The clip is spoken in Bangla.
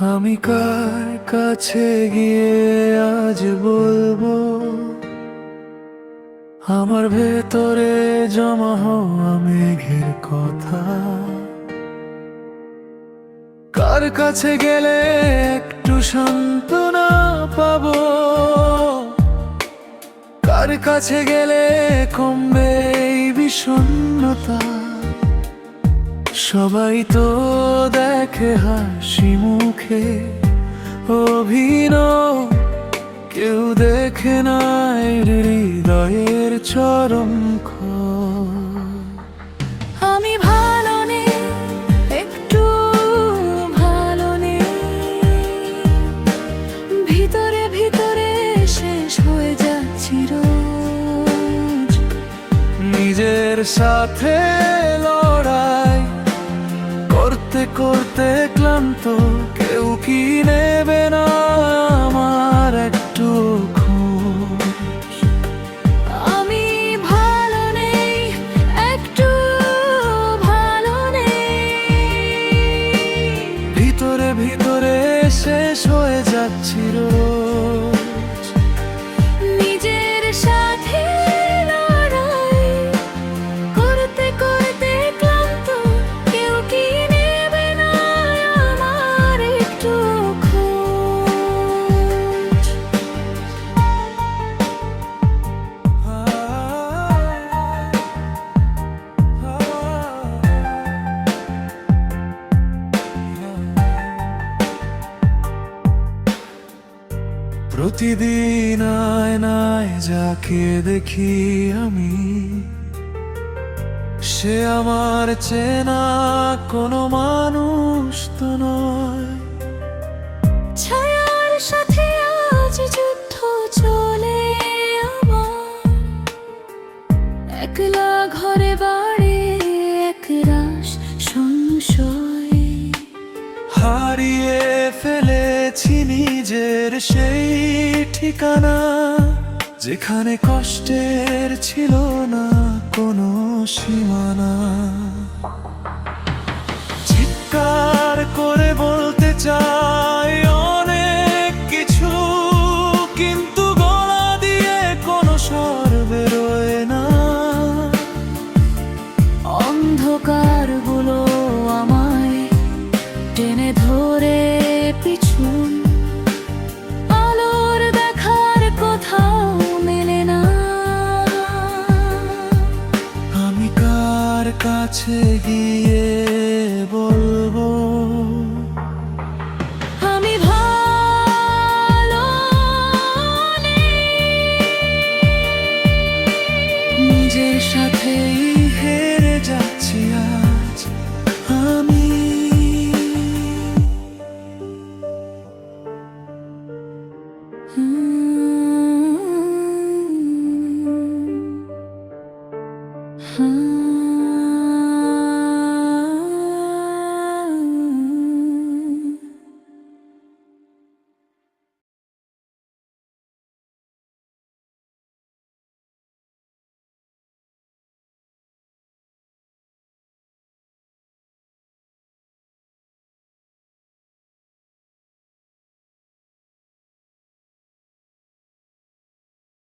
আমি কার কাছে গিয়ে আজ বলব? আমার ভেতরে জমা হওয়া মেঘের কথা। কার কাছে গেলে একটু সান্ত্বনা পাবো? কার কাছে গেলে কমবে এই বিষণ্ণতা? সবাই তো দেখে হাসি মুখে অভিনয় কেউ দেখে নাই হৃদয়ের চরম আমি ভালো নেই একটু ভালো নেই ভিতরে ভিতরে শেষ হয়ে যাচ্ছি রোজ। নিজের সাথে করতে করতে ক্লান্ত কেউ কি নেবে না আমার একটু আমি ভালো নেই একটু ভালো নেই। ভিতরে ভিতরে শেষ হয়ে যাচ্ছি প্রতিদিন আয়নায় যাকে দেখি আমি, সে আমার চেনা কোনো মানুষ তো নয়। যুদ্ধ চলে আমার। একলা নিজের সেই ঠিকানা যেখানে কষ্টের ছিল না কোনো সীমানা। কাছে গিয়ে বলব আমি ভালো নিজের সাথে হেরে যাচ্ছি আজ আমি হুম Hmm.